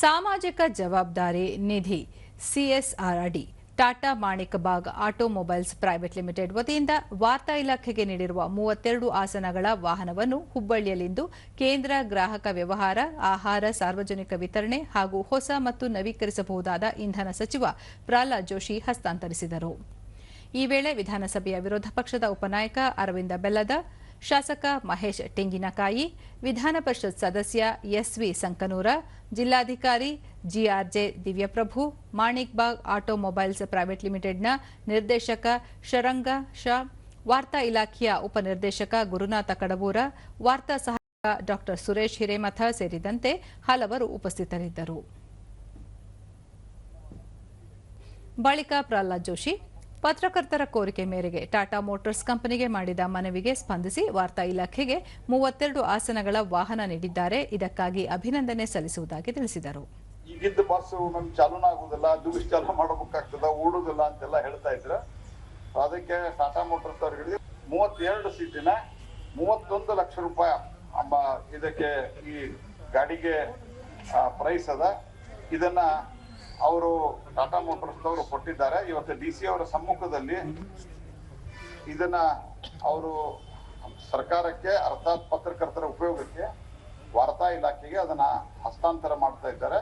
ಸಾಮಾಜಿಕ ಜವಾಬ್ದಾರಿ ನಿಧಿ ಸಿಎಸ್ಆರ್ ಅಡಿ Tata Manik Bagh automobiles private limited ವತಿಯಿಂದ ವಾರ್ತಾ ಇಲಾಖೆಗೆ ನೀಡಿರುವ ಮೂವತ್ತೆರಡು ಆಸನಗಳ ವಾಹನವನ್ನು ಹುಬ್ಬಳ್ಳಿಯಲ್ಲಿಂದು ಕೇಂದ್ರ ಗ್ರಾಹಕ ವ್ಯವಹಾರ, ಆಹಾರ, ಸಾರ್ವಜನಿಕ ವಿತರಣೆ ಹಾಗೂ ಹೊಸ ಮತ್ತು ನವೀಕರಿಸಬಹುದಾದ ಇಂಧನ ಸಚಿವ ಪ್ರಹ್ಲಾದ್ ಜೋಶಿ ಹಸ್ತಾಂತರಿಸಿದರು. ಈ ವೇಳೆ ವಿಧಾನಸಭೆಯ ವಿರೋಧ ಪಕ್ಷದ ಉಪನಾಯಕ ಅರವಿಂದ ಬೆಲ್ಲದ ಶಾಸಕ ಮಹೇಶ್ ಟೆಂಗಿನಕಾಯಿ ವಿಧಾನ ಪರಿಷತ್ ಸದಸ್ಯ ಎಸ್ವಿ ಸಂಕನೂರ, ಜಿಲ್ಲಾಧಿಕಾರಿ G R J Divyaprabhu, Manik Bagh automobiles private ಲಿಮಿಟೆಡ್ನ ನಿರ್ದೇಶಕ ಶರಂಗ ಶಾ, ವಾರ್ತಾ ಇಲಾಖೆಯ ಉಪನಿರ್ದೇಶಕ ಗುರುನಾಥ ಕಡಬೂರ, ವಾರ್ತಾ ಸಹಾಯಕ ಡಾ ಸುರೇಶ್ ಹಿರೇಮಠ ಸೇರಿದಂತೆ ಹಲವರು ಉಪಸ್ಥಿತರಿದ್ದರು. ಬಳಿಕ ಪ್ರಹ್ಲಾದ್ ಜೋಶಿ ಪತ್ರಕರ್ತರ ಕೋರಿಕೆ ಮೇರೆಗೆ ಟಾಟಾ ಮೋಟಾರ್ಸ್ ಕಂಪನಿಗೆ ಮಾಡಿದ ಮನವಿಗೆ ಸ್ಪಂದಿಸಿ ವಾರ್ತಾ ಇಲಾಖೆಗೆ ಮೂವತ್ತೆರಡು ಆಸನಗಳ ವಾಹನ ನೀಡಿದ್ದಾರೆ. ಇದಕ್ಕಾಗಿ ಅಭಿನಂದನೆ ಸಲ್ಲಿಸುವುದಾಗಿ ತಿಳಿಸಿದರು. ಈಗಿದ್ದ ಬಸ್ ನಮ್ಗೆ ಚಾಲೂನ ಆಗುದಿಲ್ಲ ಅದು ಮಾಡಬೇಕಾಗ್ತದ ಓಡುದಿಲ್ಲ ಅಂತೆಲ್ಲ ಹೇಳ್ತಾ ಇದ್ರ. ಅದಕ್ಕೆ ಟಾಟಾ ಮೋಟರ್ಸ್ ಅವ್ರಿಗೆ ಮೂವತ್ತೆರಡು ಸೀಟಿನ ಮೂವತ್ತೊಂದು ಲಕ್ಷ ರೂಪಾಯಿ ಇದಕ್ಕೆ ಈ ಗಾಡಿಗೆ ಪ್ರೈಸ್ ಅದ. ಇದನ್ನ ಅವರು ಟಾಟಾ ಮೋಟರ್ಸ್ ಅವರು ಕೊಟ್ಟಿದ್ದಾರೆ. ಇವತ್ತು ಡಿ ಸಿ ಅವರ ಸಮ್ಮುಖದಲ್ಲಿ ಇದನ್ನ ಅವರು ಸರ್ಕಾರಕ್ಕೆ, ಅರ್ಥಾತ್ ಪತ್ರಕರ್ತರ ಉಪಯೋಗಕ್ಕೆ ವಾರ್ತಾ ಇಲಾಖೆಗೆ ಅದನ್ನ ಹಸ್ತಾಂತರ ಮಾಡ್ತಾ ಇದ್ದಾರೆ.